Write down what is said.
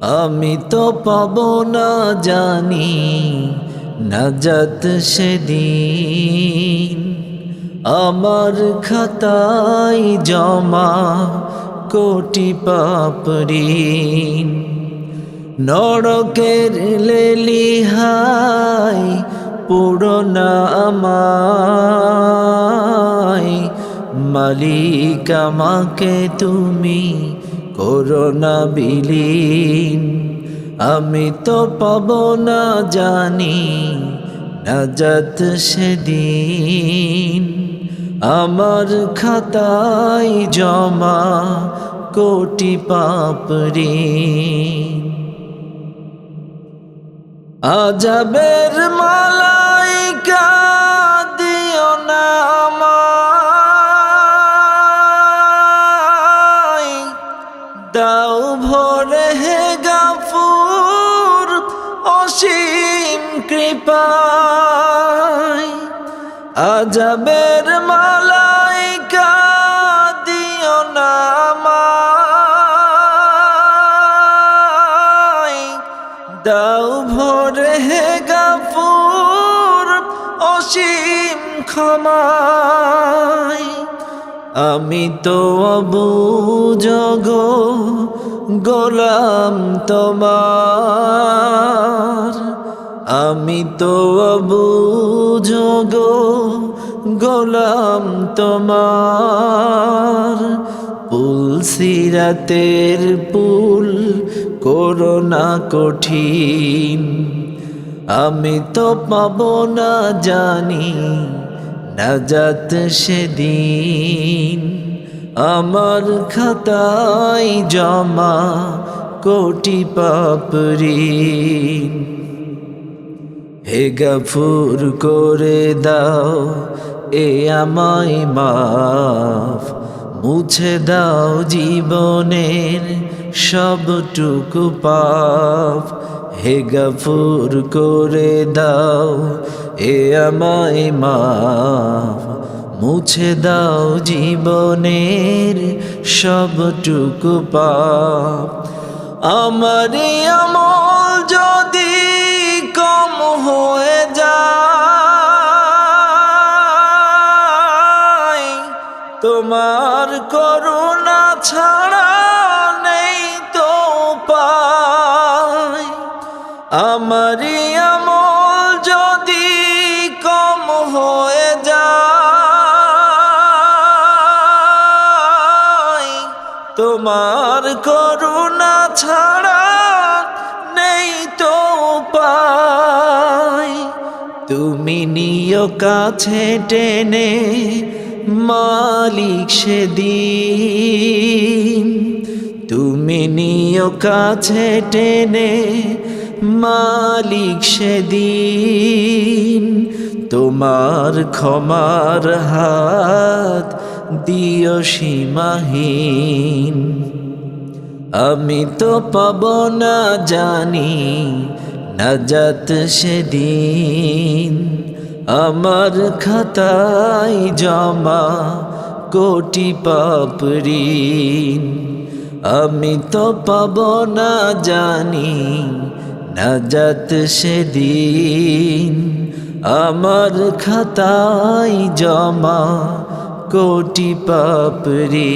আমি তো পাব না জানি, নাজাত সেদিন। আমার খাতায় জমা কোটি পাপড়িন। নরকের লেলিহাই পুরোনা আমায়। মালিক আমাকে তুমি করোনা বিলীন, আমি তো পাব না জানি, নাজাত সেদিন। আমার খাতায় জমা কোটি পাপড়ি আজাবের মালাইকা ভরে হে গাফুর অসীম কৃপায় আজাবের মালাইকা দিও না দাও ভরে হে গাফুর অসীম ক্ষমায়। আমি তো অবুজগ গোলাম তোমার। আমি তো অবুজগ গোলাম তোমার। পুল সিরাতের পুল করোনা কঠিন। আমি তো পাব না জানি, নাজাত সেদিন। আমার খাতায় জমা কোটি পাপড়িন হে গফুর করে দাও, এ আমায় মাফ। মুছে দাও জীবনের সবটুকু পাপ। হে গফুর করে দাও, এ আমায় মাফ। মুছে দাও জীবনের সবটুকু পাপ। আমার আমল যদি কম হয়ে যায়, তোমার করুণা ছাড়া নেই তো পাই আমার তোমার করুণা ছাড়া নেই তো পাই তুমি নিয় কাছে টেনে মালিক সেদিন। তুমি নিয় কাছে টেনে মালিক সেদিন। তোমার ক্ষমার হাত দিও সীমাহীন। আমি তো পাব না জানি, নাজাত সেদিন। আমার খাতায় জমা কোটি পাপড়িন। আমি তো পাব না জানি, নাজাত সেদিন। আমার খাতায় জমা কোটি পাপড়ি।